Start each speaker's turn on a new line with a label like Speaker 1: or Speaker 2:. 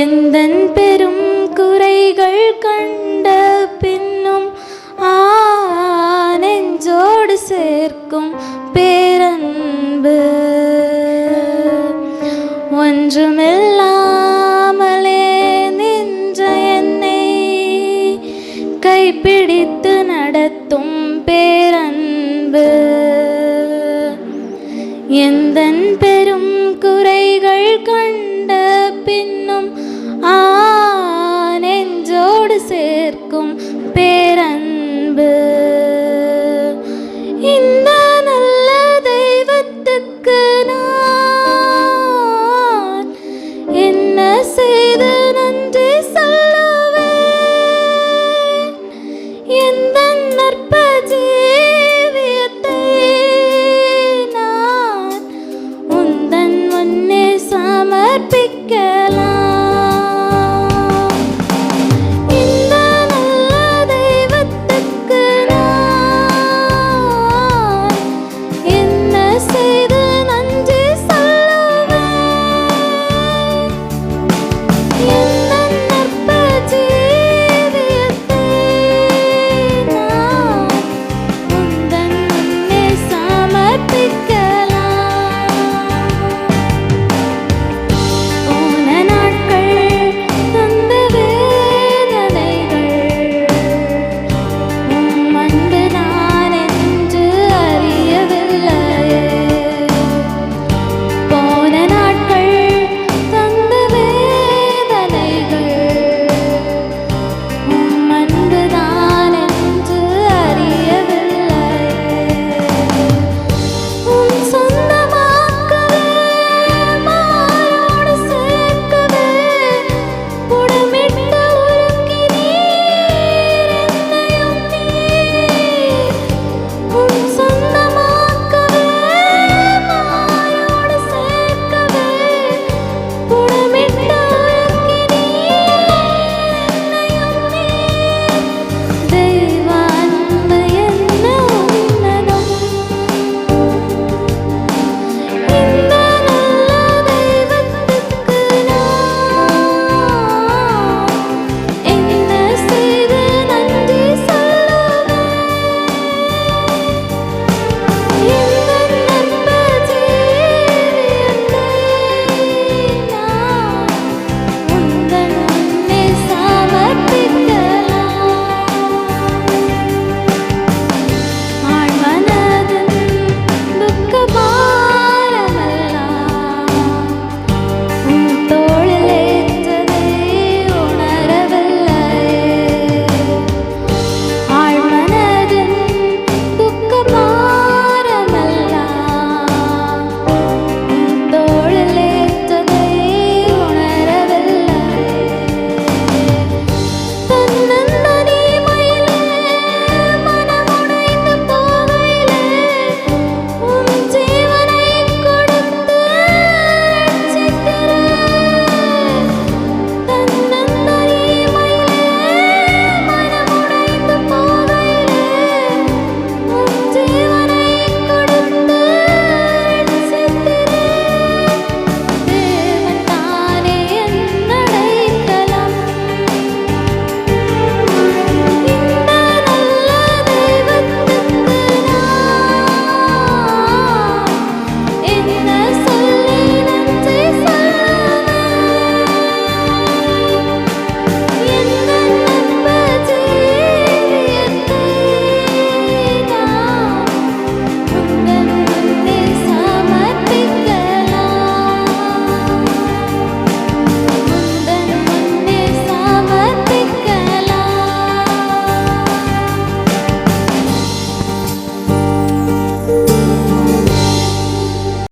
Speaker 1: எந்தன் பெரும் குறைகள் கண்ட பின்னும் ஆ நெஞ்சோடு சேர்க்கும் பேரன்பு. ஒன்றுமில்லாமலே நின்ற என்னை கைப்பிடித்து நடத்தும் பேரன்பு. எந்தன் பெரும் big girl.